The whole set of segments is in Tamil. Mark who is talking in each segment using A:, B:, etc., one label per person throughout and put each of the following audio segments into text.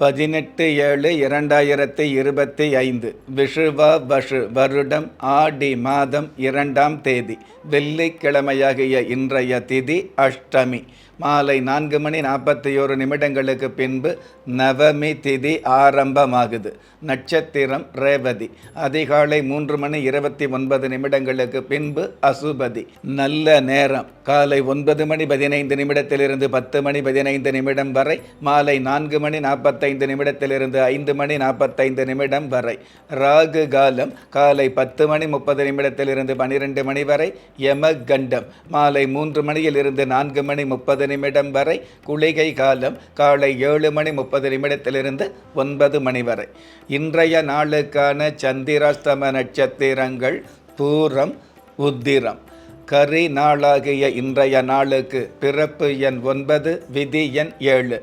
A: பதினெட்டு ஏழு இரண்டாயிரத்தி இருபத்தி ஐந்து விஷுவா வஷு வருடம் ஆடி மாதம் இரண்டாம் தேதி வெள்ளிக்கிழமையாகிய இன்றைய திதி அஷ்டமி. மாலை நான்கு மணி நாற்பத்தி ஓரு நிமிடங்களுக்கு பின்பு நவமி திதி ஆரம்பமாகுது. நட்சத்திரம் ரேவதி. அதிகாலை மூன்று மணி இருபத்தி ஒன்பது நிமிடங்களுக்கு பின்பு அசுபதி. நல்ல நேரம். காலை ஒன்பது மணி பதினைந்து நிமிடத்திலிருந்து பத்து மணி பதினைந்து நிமிடம் வரை மாலை நான்கு மணி நாற்பத்தைந்து நிமிடத்திலிருந்து ஐந்து மணி நாற்பத்தைந்து நிமிடம் வரை. ராகு காலம் காலை பத்து மணி முப்பது நிமிடத்திலிருந்து பனிரெண்டு மணி வரை யமகண்டம். மாலை மூன்று மணியிலிருந்து நான்கு மணி முப்பது நிமிடம் வரை குளிகை காலம் காலை ஏழு மணி முப்பது நிமிடத்திலிருந்து ஒன்பது மணி வரை. இன்றைய நாளுக்கான சந்திராஸ்தம நட்சத்திரங்கள் பூரம் உத்திரம். கரி நாளாகிய இன்றைய நாளுக்கு பிறப்பு எண் ஒன்பது விதி எண் ஏழு.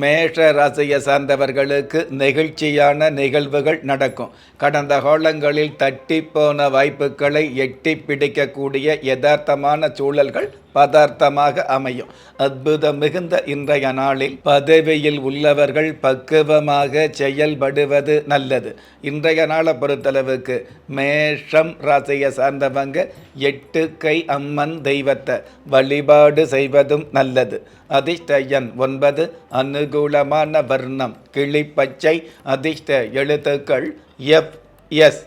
A: மேஷ ராசியை சார்ந்தவர்களுக்கு நெகிழ்ச்சியான நிகழ்வுகள் நடக்கும். கடந்த காலங்களில் தட்டி போன வாய்ப்புகளை எட்டி பிடிக்கக்கூடிய யதார்த்தமான சூழல்கள் பதார்த்தமாக அமையும். அற்புதம் மிகுந்த இன்றைய நாளில் பதவியில் உள்ளவர்கள் பக்குவமாக செயல்படுவது நல்லது. இன்றைய நாளை பொறுத்தளவுக்கு மேஷம் ராசியை சார்ந்தவங்க எட்டு கை அம்மன் தெய்வத்தை வழிபாடு செய்வதும் நல்லது. அதிர்ஷ்ட எண் ஒன்பது அனுகூலமான வர்ணம் கிளிப்பச்சை அதிர்ஷ்ட எழுத்துக்கள் எஃப் எஸ்.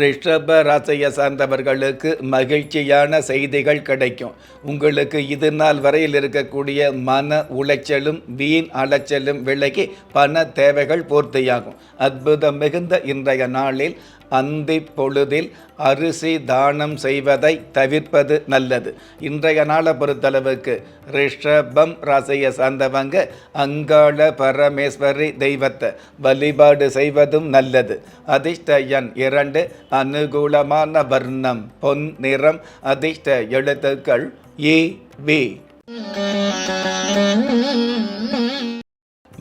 A: ரிஷப ராசியை சார்ந்தவர்களுக்கு மகிழ்ச்சியான செய்திகள் கிடைக்கும். உங்களுக்கு இது நாள் வரையில் இருக்கக்கூடிய மன உளைச்சலும் வீண் அலைச்சலும் விலகி பண தேவைகள் பூர்த்தியாகும். அற்புதம் மிகுந்த இன்றைய நாளில் அந்தி பொழுதில் அரிசி தானம் செய்வதை தவிர்ப்பது நல்லது. இன்றைய நாளை பொறுத்தளவுக்கு ரிஷபம் ராசியை சார்ந்தவங்க அங்காள பரமேஸ்வரி தெய்வத்தை வழிபாடு செய்வதும் நல்லது. அதிர்ஷ்ட எண் இரண்டு அனுகூலமான வர்ணம் பொன் நிறம் அதிர்ஷ்ட எழுத்துக்கள் ஏ வி.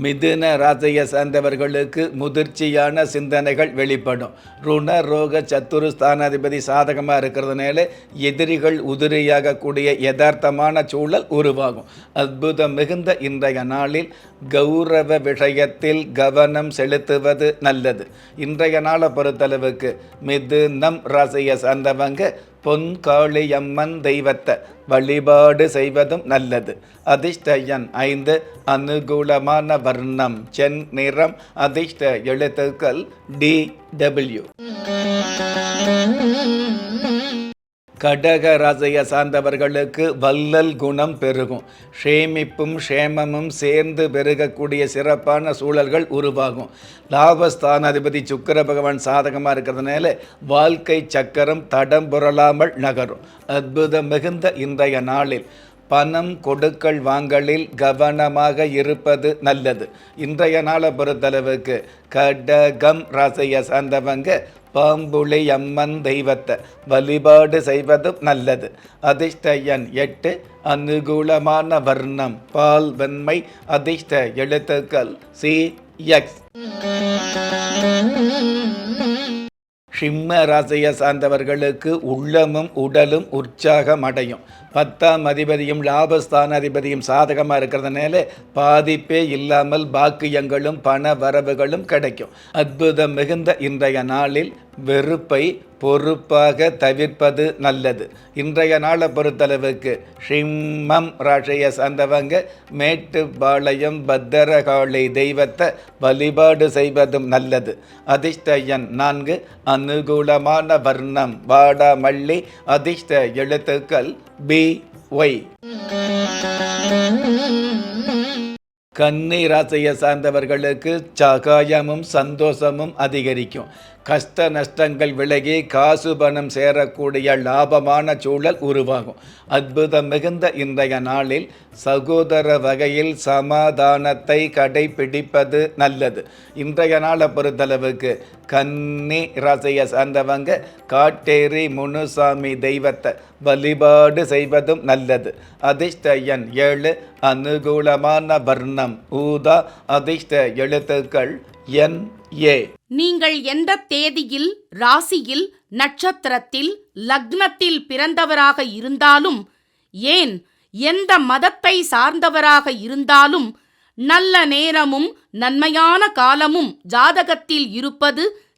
A: மிதுன ராசியை சார்ந்தவர்களுக்கு முதிர்ச்சியான சிந்தனைகள் வெளிப்படும். ருண ரோக சத்துரு ஸ்தானாதிபதி சாதகமாக இருக்கிறதுனால எதிரிகள் உதிரியாகக்கூடிய யதார்த்தமான சூழல் உருவாகும். அற்புதம் மிகுந்த இன்றைய நாளில் கௌரவ விஷயத்தில் கவனம் செலுத்துவது நல்லது. இன்றைய நாளை பொறுத்தளவுக்கு மிதுனம் ராசியை சார்ந்தவங்க பொன்காளியம்மன் தெய்வத்தை வழிபாடு செய்வதும் நல்லது. அதிர்ஷ்டயன் ஐந்து அனுகூலமான வர்ணம். சென் நிறம் அதிர்ஷ்ட எழுத்துக்கள் டி டபிள்யூ கடக ராசியை சார்ந்தவர்களுக்கு வல்லல் குணம் பெருகும். ஷேமிப்பும் ஷேமமும் சேர்ந்து பெருகக்கூடிய சிறப்பான சூழல்கள் உருவாகும். லாபஸ்தானாதிபதி சுக்கர பகவான் சாதகமாக இருக்கிறதுனால வாழ்க்கை சக்கரம் தடம் புரளாமல் நகரும். அற்புதம் மிகுந்த இன்றைய நாளில் பணம் கொடுக்கல் வாங்கலில் கவனமாக இருப்பது நல்லது. இன்றைய நாளை பொறுத்தளவுக்கு கடகம் ராசியை சார்ந்தவங்க பாம்புளி அம்மன் தெய்வத்தை வழிபாடு செய்வதும் நல்லது. அதிர்ஷ்ட எண் எட்டு அனுகூலமான வர்ணம் பால் வெண்மை அதிர்ஷ்ட எழுத்துக்கள் சி எக்ஸ். சிம்ம ராசியை சார்ந்தவர்களுக்கு உள்ளமும் உடலும் உற்சாகம் அடையும். பத்தாம் அதிபதியும் லாபஸ்தான அதிபதியும் சாதகமாக இருக்கிறதுனால பாதிப்பே இல்லாமல் பாக்கியங்களும் பண வரவுகளும் கிடைக்கும். அற்புதம் மிகுந்த இன்றைய நாளில் வெறுப்பை பொறுப்பாக தவிர்ப்பது நல்லது. இன்றைய நாளை பொறுத்தளவுக்கு ஷிம்மம் ராசியை சார்ந்தவங்க மேட்டுப்பாளையம் பத்திரகாளி தெய்வத்தை வழிபாடு செய்வதும் நல்லது. அதிர்ஷ்ட எண் நான்கு அனுகூலமான வர்ணம் வாடாமல்லி அதிர்ஷ்ட எழுத்துக்கள் பி ஒய் கன்னி ராசியை சார்ந்தவர்களுக்கு சகாயமும் சந்தோஷமும் அதிகரிக்கும். கஷ்ட நஷ்டங்கள் விலகி காசு பணம் சேரக்கூடிய லாபமான சூழல் உருவாகும். அற்புதம் மிகுந்த இன்றைய நாளில் சகோதர வகையில் சமாதானத்தை கடைபிடிப்பது நல்லது. இன்றைய நாளை பொறுத்தளவுக்கு கன்னி ராசியை சார்ந்தவங்க காட்டேரி முனுசாமி தெய்வத்தை வழிபாடு செய்வதும் நல்லது. அதிர்ஷ்ட எண் ஏழு அனுகூலமான வர்ணம் ஊதா. அதிர்ஷ்ட எழுத்துக்கள் என் ஏ.
B: நீங்கள் எந்த தேதியில் ராசியில் நட்சத்திரத்தில் லக்னத்தில் பிறந்தவராக இருந்தாலும் ஏன் எந்த மதத்தை சார்ந்தவராக இருந்தாலும் நல்ல நேரமும் நன்மையான காலமும் ஜாதகத்தில் இருப்பது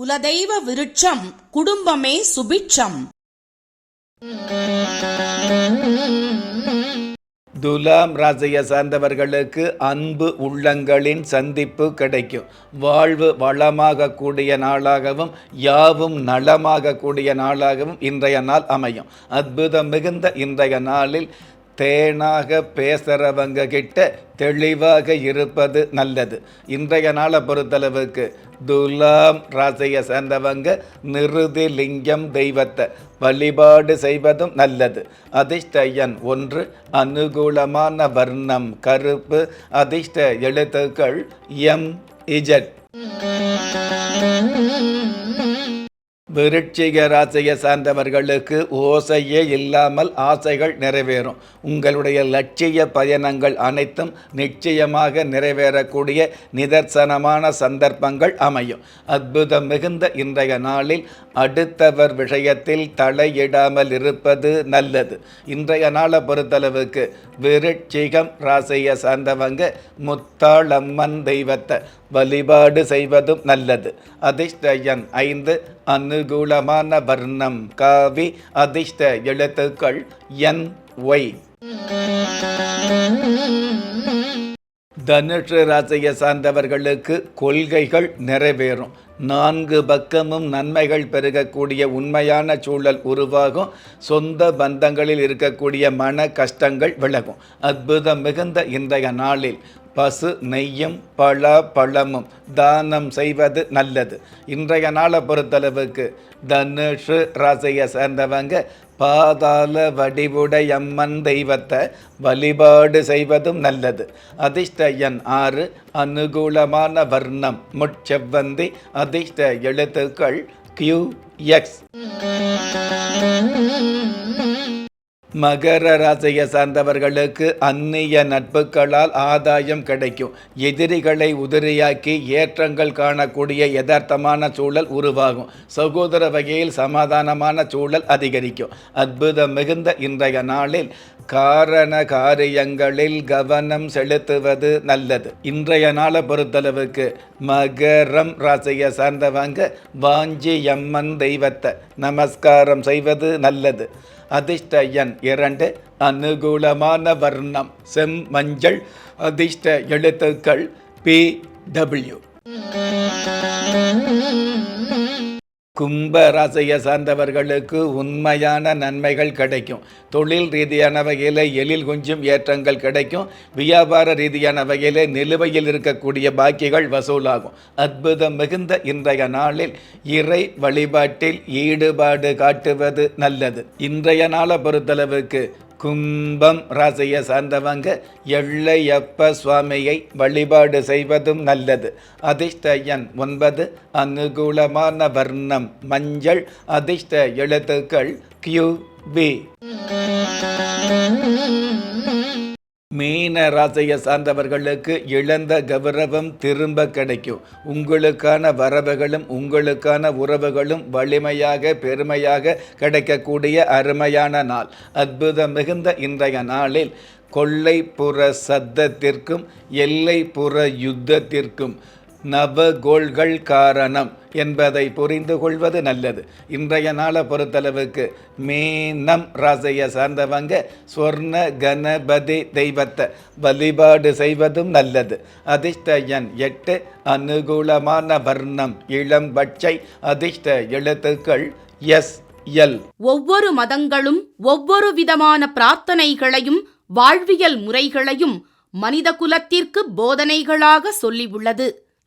B: குலதெய்வ விருட்சம் குடும்பமே சுபிட்சம்.
A: துலாம் ராசியை சார்ந்தவர்களுக்கு அன்பு உள்ளங்களின் சந்திப்பு கிடைக்கும். வாழ்வு வளமாக கூடிய நாளாகவும் யாவும் நலமாக கூடிய நாளாகவும் இன்றைய நாள் அமையும். அற்புதம் மிகுந்த இன்றைய நாளில் தேனாக பேசுகிறவங்க கிட்ட தெளிவாக இருப்பது நல்லது. இன்றைய நாளை பொறுத்தளவுக்கு துலாம் ராசியை சேர்ந்தவங்க நிருதி லிங்கம் தெய்வத்தை வழிபாடு செய்வதும் நல்லது. அதிர்ஷ்ட எண் ஒன்று அனுகூலமான வர்ணம் கருப்பு அதிர்ஷ்ட எழுத்துக்கள் எம் இஜட் விருட்சிக ராசியை சார்ந்தவர்களுக்கு ஓசையே இல்லாமல் ஆசைகள் நிறைவேறும். உங்களுடைய லட்சிய பயணங்கள் அனைத்தும் நிச்சயமாக நிறைவேறக்கூடிய நிதர்சனமான சந்தர்ப்பங்கள் அமையும். அற்புதம் மிகுந்த இன்றைய நாளில் அடுத்தவர் விஷயத்தில் தலையிடாமல் இருப்பது நல்லது. இன்றைய நாளை பொறுத்தளவுக்கு விருட்சிகம் ராசியை சார்ந்தவங்க முத்தாளம்மன் தெய்வத்தை வழிபாடு செய்வதும் நல்லது. அதிர்ஷ்ட எண் ஐந்து அனுகூலமான வர்ணம் காவி அதிர்ஷ்ட எழுத்துக்கள் என் ஒய். தனுஷ ராசியை சார்ந்தவர்களுக்கு கொள்கைகள் நிறைவேறும். நான்கு பக்கமும் நன்மைகள் பெருகக்கூடிய உண்மையான சூழல் உருவாகும். சொந்த பந்தங்களில் இருக்கக்கூடிய மன கஷ்டங்கள் விலகும். அற்புதம் மிகுந்த இன்றைய நாளில் பசு நெய்யும் பழ பழமும் தானம் செய்வது நல்லது. இன்றைய நாளை பொறுத்தளவுக்கு தனுஷு ராசியை சேர்ந்தவங்க பாதாள வடிவுடையம்மன் தெய்வத்தை வழிபாடு செய்வதும் நல்லது. அதிர்ஷ்ட எண் ஆறு அனுகூலமான வர்ணம் முட்செவ்வந்தி அதிர்ஷ்ட எழுத்துக்கள் கியூ எக்ஸ் மகர ராசியை சார்ந்தவர்களுக்கு அந்நிய நட்புகளால் ஆதாயம் கிடைக்கும். எதிரிகளை உதிரியாக்கி ஏற்றங்கள் காணக்கூடிய யதார்த்தமான சூழல் உருவாகும். சகோதர வகையில் சமாதானமான சூழல் அதிகரிக்கும். அற்புதம் மிகுந்த இன்றைய நாளில் காரண காரியங்களில் கவனம் செலுத்துவது நல்லது. இன்றைய நாளை பொறுத்தளவுக்கு மகரம் ராசியை சார்ந்தவங்க வாஞ்சி அம்மன் தெய்வத்தை நமஸ்காரம் செய்வது நல்லது. அதிர்ஷ்ட எண் இரண்டு அனுகூலமான வர்ணம். செம் மஞ்சள் அதிர்ஷ்ட எழுத்துக்கள் பி டபிள்யூ கும்ப ராசியை சார்ந்தவர்களுக்கு உண்மையான நன்மைகள் கிடைக்கும். தொழில் ரீதியான வகையில் எழில் கொஞ்சம் ஏற்றங்கள் கிடைக்கும். வியாபார ரீதியான வகையில் நிலுவையில் இருக்கக்கூடிய பாக்கிகள் வசூலாகும். அற்புதம் மிகுந்த இன்றைய நாளில் இறை வழிபாட்டில் ஈடுபாடு காட்டுவது நல்லது. இன்றைய நாளை பொறுத்தளவுக்கு கும்பம் ராசியை சார்ந்தவங்க எள்ளையப்ப சுவாமியை வழிபாடு செய்வதும் நல்லது. அதிர்ஷ்ட எண் ஒன்பது அனுகூலமான வர்ணம் மஞ்சள் அதிர்ஷ்ட எழுத்துக்கள் கியூ பி மீன ராசியை சார்ந்தவர்களுக்கு இழந்த கௌரவம் திரும்ப கிடைக்கும். உங்களுக்கான வரவுகளும் உங்களுக்கான உறவுகளும் வலிமையாக பெருமையாக கிடைக்கக்கூடிய அருமையான நாள். அற்புதம் மிகுந்த இன்றைய நாளில் கொள்ளைப்புற சத்தத்திற்கும் எல்லைப்புற யுத்தத்திற்கும் நவகோள்கள் காரணம் என்பதை புரிந்து கொள்வது நல்லது. இன்றைய நாளை பொறுத்தளவுக்கு மீனம் ராசியை சார்ந்தவங்க சொர்ண கணபதி தெய்வத்தை வழிபாடு செய்வதும் நல்லது. அதிர்ஷ்ட எண் எட்டு அனுகூலமான வர்ணம் இளம் பச்சை அதிர்ஷ்ட எழுத்துக்கள் எஸ் எல்.
B: ஒவ்வொரு மதங்களும் ஒவ்வொரு விதமான பிரார்த்தனைகளையும் வாழ்வியல் முறைகளையும் மனித குலத்திற்கு போதனைகளாக சொல்லியுள்ளது.